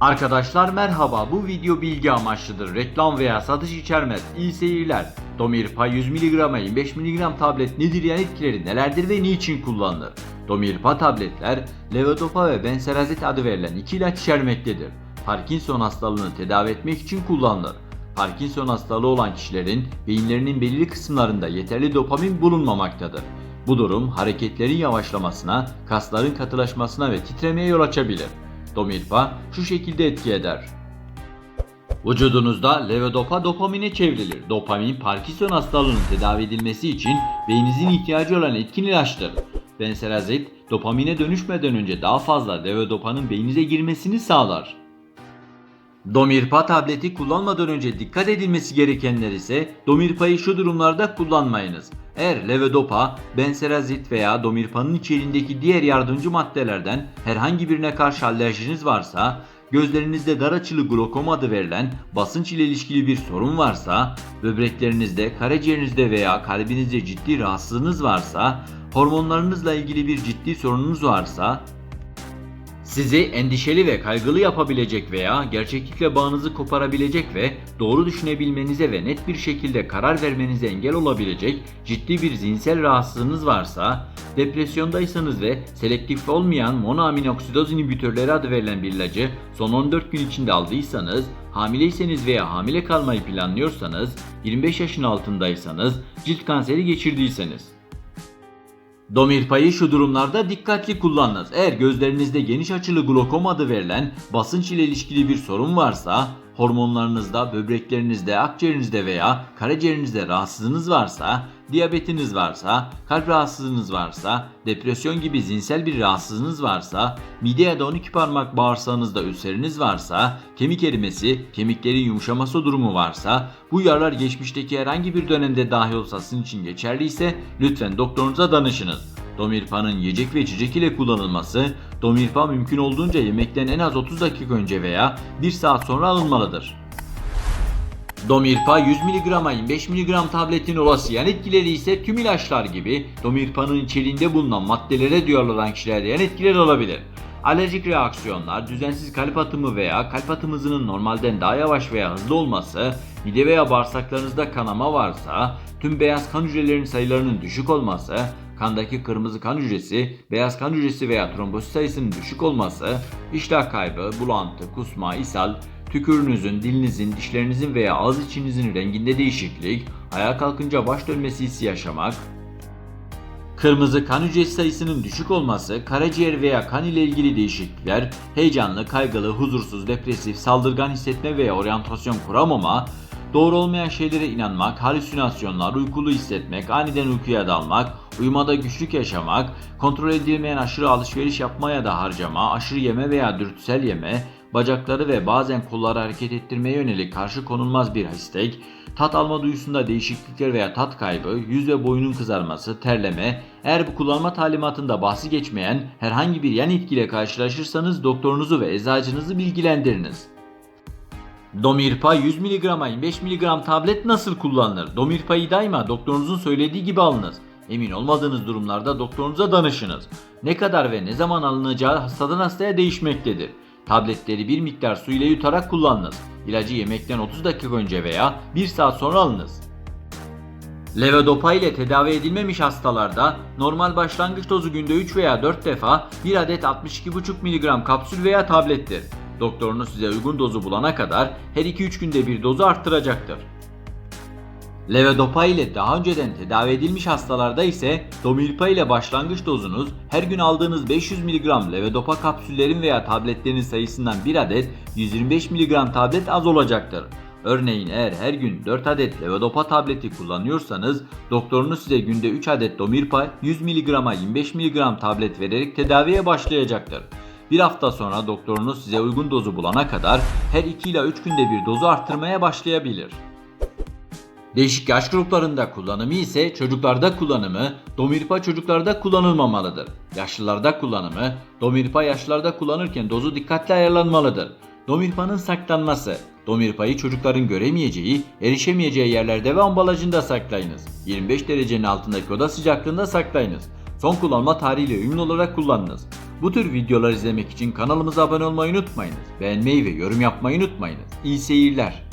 Arkadaşlar merhaba bu video bilgi amaçlıdır. Reklam veya satış içermez. İyi seyirler. Domirpa 100 mg'a 25 mg tablet nedir yan etkileri nelerdir ve niçin kullanılır? Domirpa tabletler levodopa ve benserazit adı verilen iki ilaç içermektedir. Parkinson hastalığını tedavi etmek için kullanılır. Parkinson hastalığı olan kişilerin beyinlerinin belirli kısımlarında yeterli dopamin bulunmamaktadır. Bu durum hareketlerin yavaşlamasına, kasların katılaşmasına ve titremeye yol açabilir. Domirpa şu şekilde etki eder. Vücudunuzda levodopa dopamine çevrilir. Dopamin Parkinson hastalığının tedavi edilmesi için beyninizin ihtiyacı olan etkin ilaçtır. Benserazit dopamine dönüşmeden önce daha fazla levodopanın beyninize girmesini sağlar. Domirpa tableti kullanmadan önce dikkat edilmesi gerekenler ise Domirpa'yı şu durumlarda kullanmayınız. Eğer levodopa, benserazit veya Domirpa'nın içeriğindeki diğer yardımcı maddelerden herhangi birine karşı alerjiniz varsa, gözlerinizde dar açılı glokom adı verilen basınç ile ilişkili bir sorun varsa, böbreklerinizde, karaciğerinizde veya kalbinizde ciddi rahatsızlığınız varsa, hormonlarınızla ilgili bir ciddi sorununuz varsa, sizi endişeli ve kaygılı yapabilecek veya gerçeklikle bağınızı koparabilecek ve doğru düşünebilmenize ve net bir şekilde karar vermenize engel olabilecek ciddi bir zihinsel rahatsızlığınız varsa, depresyondaysanız ve selektif olmayan monoaminoksidoz inhibitörleri adı verilen bir ilacı son 14 gün içinde aldıysanız, hamileyseniz veya hamile kalmayı planlıyorsanız, 25 yaşın altındaysanız, cilt kanseri geçirdiyseniz. Domirpa'yı şu durumlarda dikkatli kullanınız. Eğer gözlerinizde geniş açılı glokom adı verilen basınç ile ilişkili bir sorun varsa, hormonlarınızda, böbreklerinizde, akciğerinizde veya karaciğerinizde rahatsızlığınız varsa, diyabetiniz varsa, kalp rahatsızlığınız varsa, depresyon gibi zihinsel bir rahatsızlığınız varsa, mide ya da 12 parmak bağırsağınızda ülseriniz varsa, kemik erimesi, kemiklerin yumuşaması durumu varsa, bu yaralar geçmişteki herhangi bir dönemde dahi olsa sizin için geçerliyse lütfen doktorunuza danışınız. Domirpa'nın yiyecek ve içecek ile kullanılması, Domirpa mümkün olduğunca yemekten en az 30 dakika önce veya 1 saat sonra alınmalıdır. Domirpa 100 mg'a 25 mg tabletin olası yan etkileri ise tüm ilaçlar gibi Domirpa'nın içeriğinde bulunan maddelere duyarlı olan kişilerde yan etkiler olabilir. Alerjik reaksiyonlar, düzensiz kalp atımı veya kalp atım hızının normalden daha yavaş veya hızlı olması, mide veya bağırsaklarınızda kanama varsa, tüm beyaz kan hücrelerinin sayılarının düşük olması, kandaki kırmızı kan hücresi, beyaz kan hücresi veya trombosit sayısının düşük olması, iştah kaybı, bulantı, kusma, ishal, tükürünüzün, dilinizin, dişlerinizin veya ağız içinizin renginde değişiklik, ayağa kalkınca baş dönmesi hissi yaşamak, Kırmızı kan hücresi sayısının düşük olması, karaciğer veya kan ile ilgili değişiklikler, heyecanlı, kaygılı, huzursuz, depresif, saldırgan hissetme veya oryantasyon kuramama, doğru olmayan şeylere inanmak, halüsinasyonlar, uykulu hissetmek, aniden uykuya dalmak, uyumada güçlük yaşamak, kontrol edilmeyen aşırı alışveriş yapma ya da harcama, aşırı yeme veya dürtüsel yeme, bacakları ve bazen kolları hareket ettirmeye yönelik karşı konulmaz bir istek, tat alma duyusunda değişiklikler veya tat kaybı, yüz ve boyunun kızarması, terleme, eğer bu kullanma talimatında bahsi geçmeyen herhangi bir yan etkiyle karşılaşırsanız doktorunuzu ve eczacınızı bilgilendiriniz. Domirpa 100 mg 25 mg tablet nasıl kullanılır? Domirpa'yı daima doktorunuzun söylediği gibi alınız. Emin olmadığınız durumlarda doktorunuza danışınız. Ne kadar ve ne zaman alınacağı hastadan hastaya değişmektedir. Tabletleri bir miktar su ile yutarak kullanınız. İlacı yemekten 30 dakika önce veya 1 saat sonra alınız. Levodopa ile tedavi edilmemiş hastalarda normal başlangıç dozu günde 3 veya 4 defa 1 adet 62,5 mg kapsül veya tablettir. Doktorunuz size uygun dozu bulana kadar her 2-3 günde bir dozu arttıracaktır. Levodopa ile daha önceden tedavi edilmiş hastalarda ise Domilpa ile başlangıç dozunuz her gün aldığınız 500 mg levodopa kapsüllerin veya tabletlerin sayısından 1 adet 125 mg tablet az olacaktır. Örneğin eğer her gün 4 adet levodopa tableti kullanıyorsanız doktorunuz size günde 3 adet Domirpa 100 mg'a 25 mg tablet vererek tedaviye başlayacaktır. Bir hafta sonra doktorunuz size uygun dozu bulana kadar her 2 ila 3 günde bir dozu arttırmaya başlayabilir. Değişik yaş gruplarında kullanımı ise çocuklarda kullanımı Domirpa çocuklarda kullanılmamalıdır. Yaşlılarda kullanımı Domirpa yaşlılarda kullanırken dozu dikkatli ayarlanmalıdır. Domirpa'nın saklanması Domirpa'yı çocukların göremeyeceği, erişemeyeceği yerlerde ve ambalajında saklayınız. 25 derecenin altındaki oda sıcaklığında saklayınız. Son kullanma tarihiyle uyumlu olarak kullanınız. Bu tür videolar izlemek için kanalımıza abone olmayı unutmayınız. Beğenmeyi ve yorum yapmayı unutmayınız. İyi seyirler.